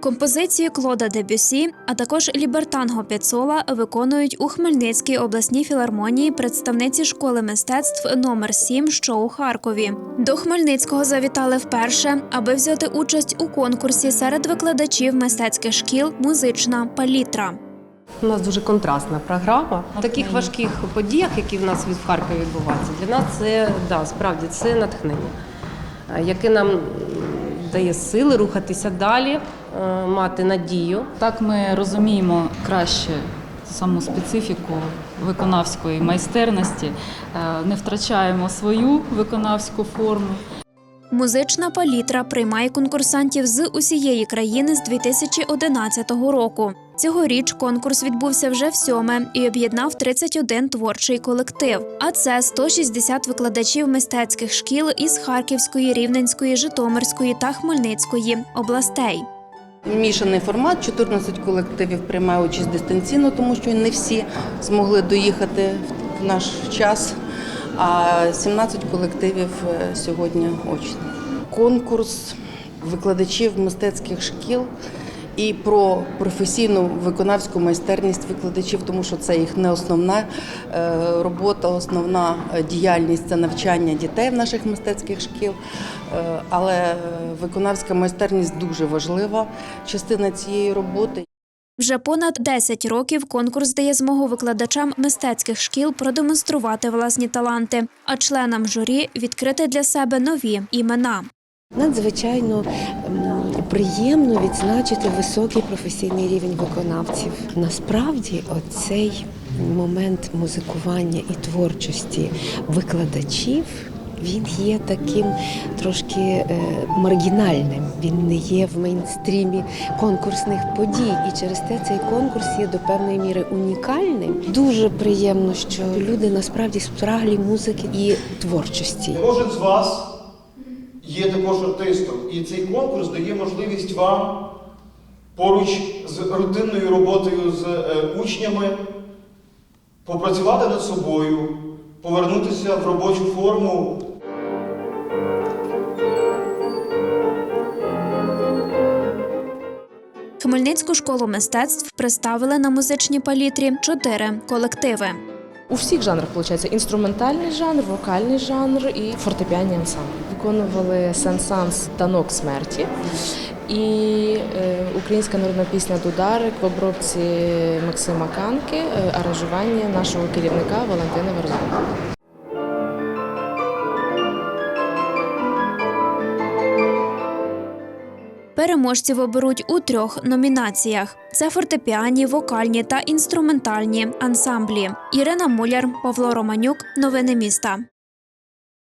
Композиції Клода Дебюсі, а також Лібертанго Піцола виконують у Хмельницькій обласній філармонії представниці школи мистецтв номер 7 що у Харкові. До Хмельницького завітали вперше, аби взяти участь у конкурсі серед викладачів мистецьких шкіл Музична палітра. У нас дуже контрастна програма. В таких важких подіях, які в нас від в Харкові відбуваються, для нас це да, справді це натхнення, яке нам дає сили рухатися далі, е, мати надію. Так ми розуміємо краще саму специфіку виконавської майстерності, е, не втрачаємо свою виконавську форму. Музична палітра приймає конкурсантів з усієї країни з 2011 року. Цьогоріч конкурс відбувся вже всьоме і об'єднав 31 творчий колектив. А це 160 викладачів мистецьких шкіл із Харківської, Рівненської, Житомирської та Хмельницької областей. Мішаний формат, 14 колективів приймає участь дистанційно, тому що не всі змогли доїхати в наш час, а 17 колективів е, сьогодні очно. Конкурс викладачів мистецьких шкіл і про професійну виконавську майстерність викладачів, тому що це їх не основна е, робота, основна е, діяльність це навчання дітей в наших мистецьких шкіл. Е, Але виконавська майстерність дуже важлива частина цієї роботи. Вже понад 10 років конкурс дає змогу викладачам мистецьких шкіл продемонструвати власні таланти, а членам журі відкрити для себе нові імена. Надзвичайно приємно відзначити високий професійний рівень виконавців. Насправді, оцей момент музикування і творчості викладачів. Він є таким трошки е, маргінальним. Він не є в мейнстрімі конкурсних подій, і через те цей конкурс є до певної міри унікальним. Дуже приємно, що люди насправді спраглі музики і творчості. Кожен з вас є також артистом, і цей конкурс дає можливість вам поруч з рутинною роботою з е, учнями попрацювати над собою, повернутися в робочу форму. Хмельницьку школу мистецтв представили на музичній палітрі чотири колективи. У всіх жанрах виходить інструментальний жанр, вокальний жанр і фортепіанний ансамбль. Виконували сенсанс танок смерті і е, українська народна пісня Дударик в обробці Максима Канки, е, аранжування нашого керівника Валентина Верзуна. Переможців оберуть у трьох номінаціях: це фортепіані, вокальні та інструментальні ансамблі. Ірина Муляр, Павло Романюк. Новини міста.